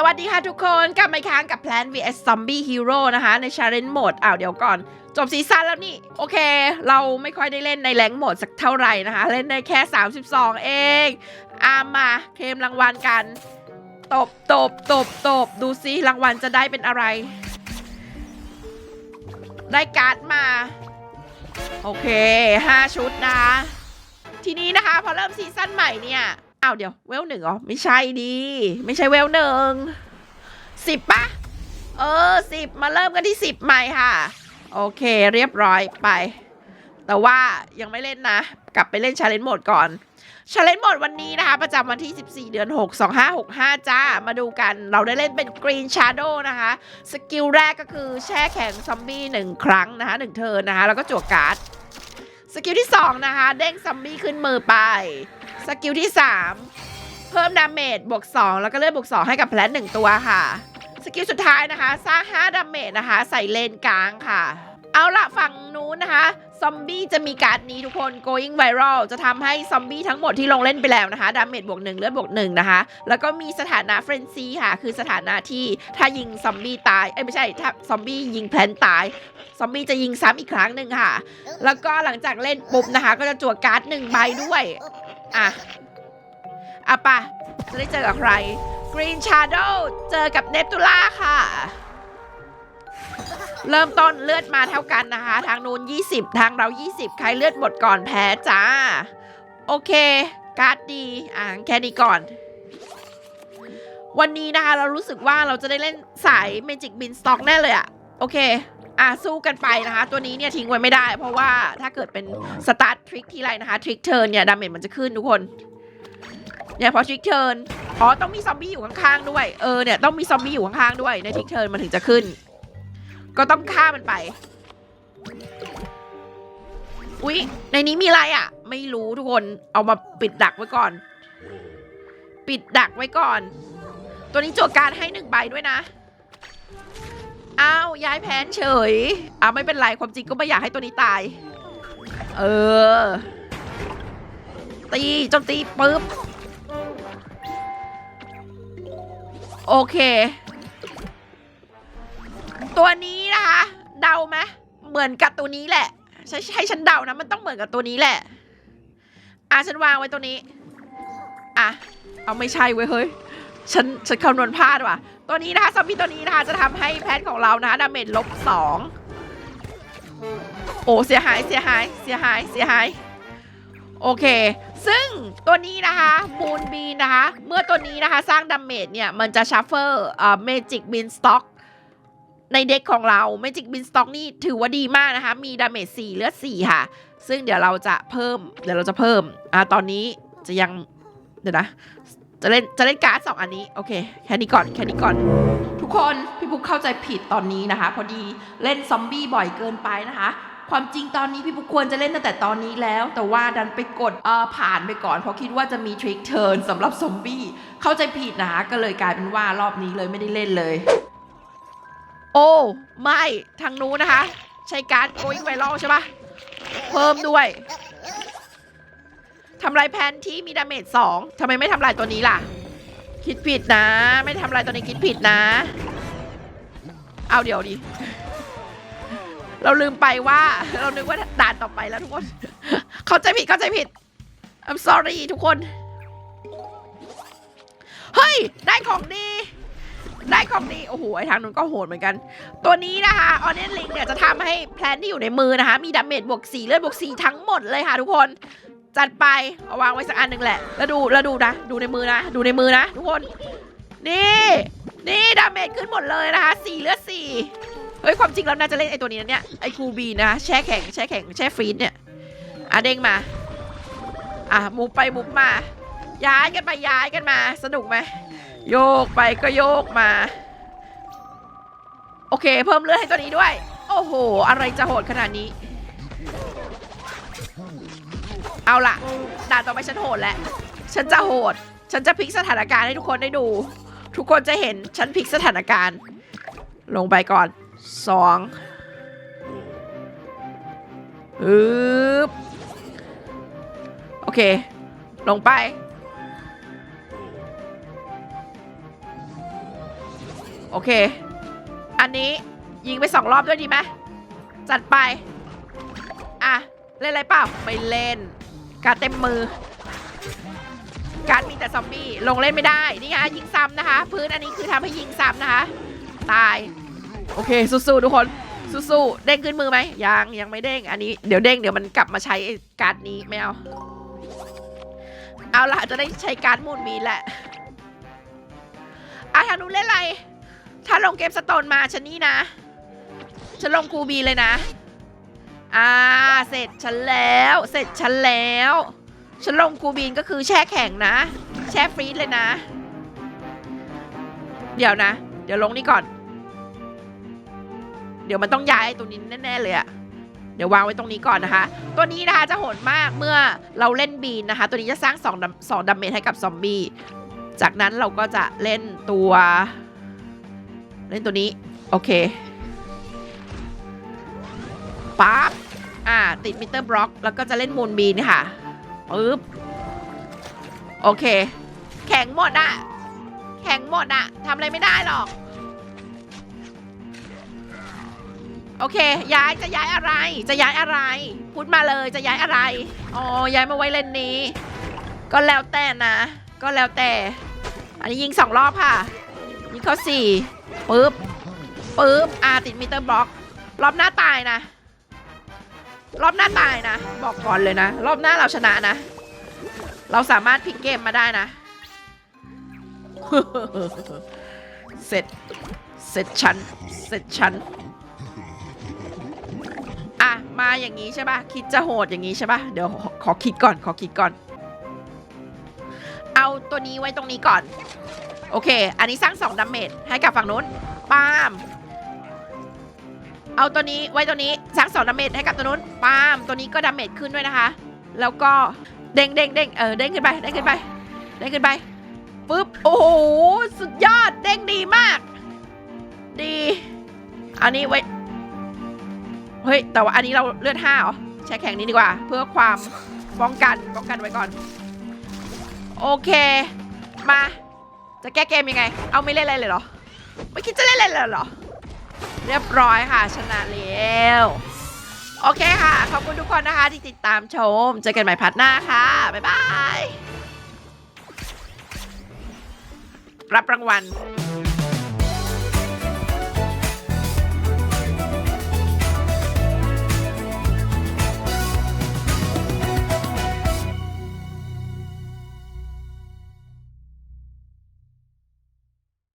สวัสดีค่ะทุกคนกลับมาอีกครั้งกับ Plan vs Zombie Hero นะคะ ใน Challenge Mode อ้าวเดี๋ยวก่อน จบซีซั่นแล้วนี่ โอเค เราไม่ค่อยได้เล่นในแรงโหมดสักเท่าไหร่นะคะ เล่นได้แค่ 32 เองอามาเคลมรางวัลกัน ตบตบตบตบดูซิรางวัลจะได้เป็นอะไร ได้การ์ดมา โอเค 5 ชุดนะคะทีนี้นะคะ พอเริ่มซีซั่นใหม่เนี่ย อ้าวเดี๋ยวเวลหนึ่งเหรอไม่ใช่ดี ไม่ใช่เวลหนึ่งสิบปะเออสิบมาเริ่มกันที่สิบใหม่ค่ะ โอเคเรียบร้อยไป แต่ว่ายังไม่เล่นนะ กลับไปเล่นชาเลนจ์โหมดก่อนชาเลนจ์โหมดวันนี้นะคะ ประจำวันที่ 14 เดือน 6 2565 จ้า มาดูกันเราได้เล่นเป็น Green Shadow นะคะ สกิลแรกก็คือแช่แข็งซอมบี้หนึ่งครั้งนะคะหนึ่งเทิร์นนะคะ แล้วก็จั่วการ์ด สกิลที่ 2 นะคะ เด้งซอมบี้ขึ้นมือไป สกิลที่ 3 เพิ่มดาเมจบวก 2 แล้วก็เลือดบวก 2 ให้กับแพลนหนึ่งตัวค่ะ สกิลสุดท้ายนะคะ สร้าง 5ดาเมจนะคะ ใส่เลนกลางค่ะ เอาละฝั่งนู้นนะคะ ซอมบี้จะมีการ์ดนี้ทุกคน going viral จะทำให้ซอมบี้ทั้งหมดที่ลงเล่นไปแล้วนะคะดาเมจบวก1เลือดบวก1นะคะ แล้วก็มีสถานะเฟรนซีค่ะ คือสถานะที่ถ้ายิงซอมบี้ตาย เอ้ยไม่ใช่ ถ้าซอมบี้ยิงแพลนตาย ซอมบี้จะยิงซ้ำอีกครั้งหนึ่งค่ะ แล้วก็หลังจากเล่นปุ๊บนะคะ ก็จะจั่วการ์ดหนึ่งใบด้วย อะ อะปะจะได้เจอกับใคร Green Shadow เจอกับเนปตูล่าค่ะ เริ่มต้นเลือดมาเท่ากันนะคะ ทางนู้น20 ทางเรา 20 ใครเลือดหมดก่อนแพ้จ้า โอเค การ์ดดีอะแค่นี้ก่อน วันนี้นะคะ เรารู้สึกว่าเราจะได้เล่นสาย Magic Bean Stock แน่เลยอะโอเค อะสู้กันไปนะคะ ตัวนี้เนี่ยทิ้งไว้ไม่ได้ เพราะว่าถ้าเกิดเป็นสตาร์ททริกทีไรนะคะทริกเทิร์นเนี่ยดาเมจมันจะขึ้นทุกคนเนี่ยพอทริกเทิร์นอ๋อต้องมีซอมบี้อยู่ข้างๆด้วยเออเนี่ยต้องมีซอมบี้อยู่ข้างๆด้วยในทริกเทิร์นมันถึงจะขึ้น ก็ต้องฆ่ามันไปอุ๊ยในนี้มีอะไรอะ ไม่รู้ทุกคนเอามาปิดดักไว้ก่อน ปิดดักไว้ก่อน ตัวนี้โจทย์การให้หนึ่งใบด้วยนะ อ้าวย้ายแผนเฉยอ่าไม่เป็นไรความจริงก็ไม่อยากให้ตัวนี้ตาย เออ ตีจมตีปุ๊บโอเค ตัวนี้นะคะ เดาไหมเหมือนกับตัวนี้แหละใช่ให้ฉันเดานะมันต้องเหมือนกับตัวนี้แหละ อะฉันวางไว้ตัวนี้ อะ เอาไม่ใช่เว้ยเฮ้ย ฉันฉันคำนวณพลาดว่ะ ตัวนี้นะคะซอมบี้ตัวนี้นะคะจะทำให้แพทของเรานะคะดาเมจลบสองโอ้เสียหายเสียหายเสียหายเสียหายโอเค ซึ่งตัวนี้นะคะมูนบีนะคะ เมื่อตัวนี้นะคะสร้างดาเมจเนี่ยมันจะชัฟเฟอร์เอ่อเมจิกบินสต็อกในเด็กของเราเมจิกบินสต็อกนี่ถือว่าดีมากนะคะ มีดาเมจ4เลือด4ค่ะ ซึ่งเดี๋ยวเราจะเพิ่ม เดี๋ยวเราจะเพิ่มอ่าตอนนี้จะยัง เดี๋ยวนะ จะเล่นจะเล่นการ์ดสองอันนี้โอเคแค่นี้ก่อนแค่นี้ก่อน ทุกคนพี่ปุ๊กเข้าใจผิดตอนนี้นะคะ พอดีเล่นซอมบี้บ่อยเกินไปนะคะ ความจริงตอนนี้พี่ปุ๊กควรจะเล่นตั้งแต่ตอนนี้แล้ว แต่ว่าดันไปกดเอ่อผ่านไปก่อน เพราะคิดว่าจะมีทริคเทิร์นสำหรับซอมบี้เข้าใจผิดนะคะก็เลยกลายเป็นว่ารอบนี้เลยไม่ได้เล่นเลย โอ้ไม่ทางนู้นนะคะ ใช้การ์ดโกยไวรัลใช่ปะเพิ่มด้วย ทำลายแพนที่มีดาเมจสองทำไมไม่ทำลายตัวนี้ล่ะ คิดผิดนะ ไม่ทำลายตัวนี้คิดผิดนะ เอาเดี๋ยวดิ เราลืมไปว่า เรานึกว่าด่านต่อไปแล้วทุกคน เข้าใจผิดเข้าใจผิด I'm sorry ทุกคน เฮ้ย ได้ของดี ได้ของดี โอ้โหไอทางนู้นก็โหดเหมือนกัน ตัวนี้นะคะออเนนลิงเนี่ยจะทำให้แพลนที่อยู่ในมือนะคะ มีดาเมจบวก4เลือดบวก4ทั้งหมดเลยค่ะทุกคน จัดไปเอาวางไว้สักอันหนึ่งแหละ แล้วดูแล้วดูนะ ดูในมือนะ ดูในมือนะ ทุกคน นี่ นี่ดาเมจขึ้นหมดเลยนะคะ4เลือด4เฮ้ย ความจริงแล้วน่าจะเล่นไอตัวนี้นะเนี่ย ไอคูบีนะ แช่แข็ง แช่แข็ง แช่ฟรีดเนี่ย อะเด้งมา อะมุบไปมุบมา ย้ายกันไปย้ายกันมา สนุกไหม โยกไปก็โยกมา โอเค เพิ่มเลือดให้ตัวนี้ด้วย โอ้โห อะไรจะโหดขนาดนี้ เอาล่ะด่านต่อไปฉันโหดแล้วฉันจะโหด ฉันจะพลิกสถานการณ์ให้ทุกคนได้ดู ทุกคนจะเห็นฉันพลิกสถานการณ์ ลงไปก่อนสองอึ๊บโอเค ลงไป โอเค อันนี้ยิงไปสองรอบด้วยดีไหมจัดไป อะ เล่นอะไรเปล่า ไม่เล่น การเต็มมือ การมีแต่ซอมบี้ลงเล่นไม่ได้นี่ไงยิงซ้ำนะคะ พื้นอันนี้คือทำให้ยิงซ้ำนะคะ ตาย โอเคสู้ๆทุกคนสู้ๆเด้งขึ้นมือไหมยังยังไม่เด้งอันนี้เดี๋ยวเด้งเดี๋ยวมันกลับมาใช้การ์ดนี้ไม่เอาเอาล่ะจะได้ใช้การ์ดมูลมีแหละอะทานู้นเล่นอะไร ถ้าลงเกมสโตนมาฉันนี่นะ ฉันลงคูบีเลยนะ อ่า เสร็จฉันแล้ว เสร็จฉันแล้ว ฉันลงคูบีนก็คือแช่แข็งนะ แช่ฟรีซเลยนะ เดี๋ยวนะ เดี๋ยวลงนี่ก่อน เดี๋ยวมันต้องย้ายตัวนี้แน่ๆเลยอะเดี๋ยววางไว้ตรงนี้ก่อนนะคะ ตัวนี้นะคะจะโหดมากเมื่อเราเล่นบีนนะคะ ตัวนี้จะสร้าง2ดัมสองดัมเมจให้กับซอมบี้ จากนั้นเราก็จะเล่นตัว เล่นตัวนี้ โอเค ปั๊บอ่าติดมิเตอร์บล็อก แล้วก็จะเล่นมูนบีนค่ะปึ๊บโอเค แข็งหมดอะแข็งหมดอะทำอะไรไม่ได้หรอก โอเค ย้ายจะย้ายอะไร จะย้ายอะไร พูดมาเลยจะย้ายอะไรอ๋อย้ายมาไว้เลนนี้ ก็แล้วแต่นะ ก็แล้วแต่ อันนี้ยิงสองรอบค่ะ ยิงเข้าสี่ปึ๊บปึ๊บอ่าติดมิเตอร์บล็อก รอบหน้าตายนะ รอบหน้าตายนะ บอกก่อนเลยนะ รอบหน้าเราชนะนะ เราสามารถพลิกเกมมาได้นะ เสร็จ เสร็จฉันเสร็จฉันอะ มาอย่างนี้ใช่ปะคิดจะโหดอย่างนี้ใช่ปะเดี๋ยวขอคิดก่อน ขอคิดก่อน เอาตัวนี้ไว้ตรงนี้ก่อน โอเค อันนี้สร้างสองดาเมจให้กับฝั่งนู้นป้าม เอาตัวนี้ไว้ตัวนี้สร้างสองดาเมจให้กับตัวนู้นปามตัวนี้ก็ดาเมจขึ้นด้วยนะคะ แล้วก็เด้งเด้งเด้งเออเด้งขึ้นไปเด้งขึ้นไปเด้งขึ้นไปปึ๊บโอ้โหสุดยอดเด้งดีมาก ดีอันนี้ไว้เฮ้ยแต่ว่าอันนี้เราเลือดห้าเหรอใช้แข็งนี้ดีกว่า เพื่อความป้องกันป้องกันไว้ก่อน โอเค มา จะแก้เกมยังไง เอาไม่เล่นอะไรเลยเหรอ ไม่คิดจะเล่นอะไรเลยเหรอ เรียบร้อยค่ะ ชนะแล้ว โอเคค่ะ ขอบคุณทุกคนนะคะที่ติดตามชม เจอกันใหม่พัดหน้าค่ะ บ๊ายบาย รับรางวัล